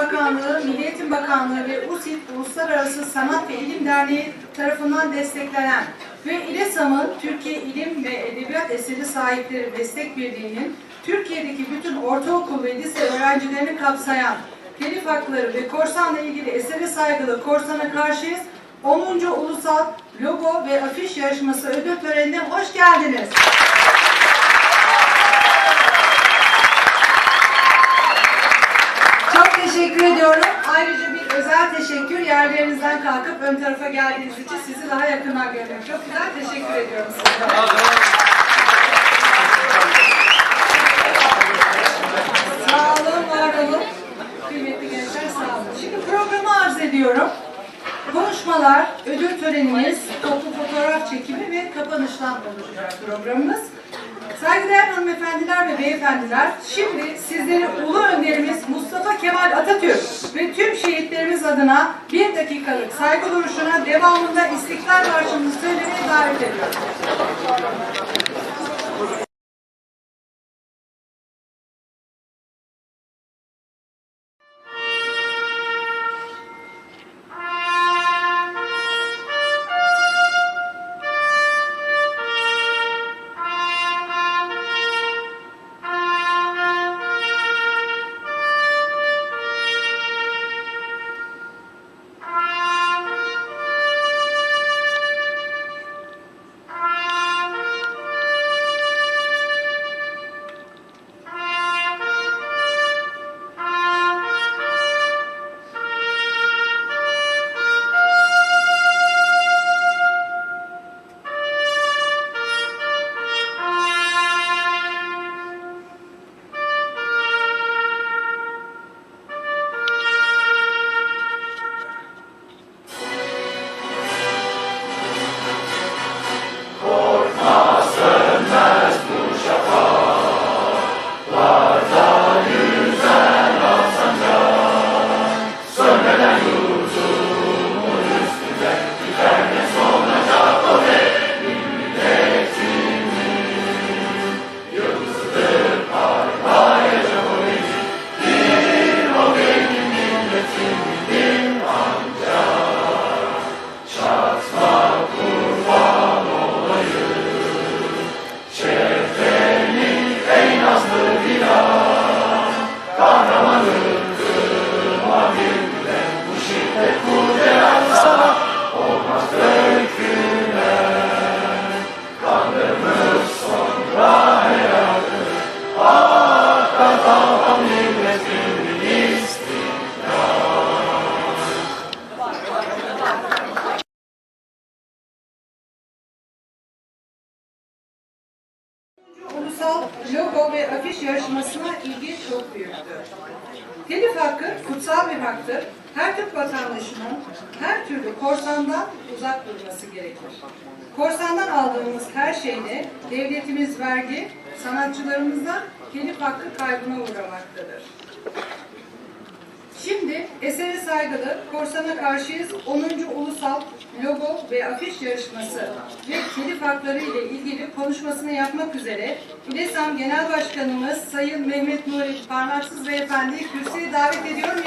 Bakanlığı, Milli Eğitim Bakanlığı ve USİT Uluslararası Sanat ve İlim Derneği tarafından desteklenen ve İLESAM'ın Türkiye İlim ve Edebiyat Eseri Sahipleri Destek Birliği'nin Türkiye'deki bütün ortaokul ve lise öğrencilerini kapsayan telif hakları ve korsanla ilgili esere saygılı korsana karşıyız 10. Ulusal Logo ve Afiş Yarışması ödül törenine hoş geldiniz. Çok teşekkür ediyorum. Ayrıca bir özel teşekkür yerlerinizden kalkıp ön tarafa geldiğiniz için sizi daha yakından görmek çok güzel. Teşekkür ediyorum size. Sağ olun, var olun. Kıymetli gençler sağ olun. Şimdi programı arz ediyorum. Konuşmalar, ödül törenimiz, toplu fotoğraf çekimi ve kapanıştan oluşacak programımız. Saygıdeğer hanımefendiler ve beyefendiler, şimdi sizleri Ulu Atatürk ve tüm şehitlerimiz adına bir dakikalık saygı duruşuna devamında İstiklal Marşı'nı söylemeye davet ediyorum. Logo ve afiş yarışmasına ilgi çok büyüktü. Telif hakkı kutsal bir haktır. Her Türk vatandaşının her türlü korsandan uzak durması gerekir. Korsandan aldığımız her şeyle devletimiz vergi, sanatçılarımızdan telif hakkı kaybına uğramaktadır. Şimdi esere saygılı, korsana karşıyız 10. Ulusal Logo ve Afiş Yarışması ve telif hakları ile ilgili konuşmasını yapmak üzere İLESAM Genel Başkanımız Sayın Mehmet Nuri Parmaksız Beyefendi'yi kürsüye davet ediyorum.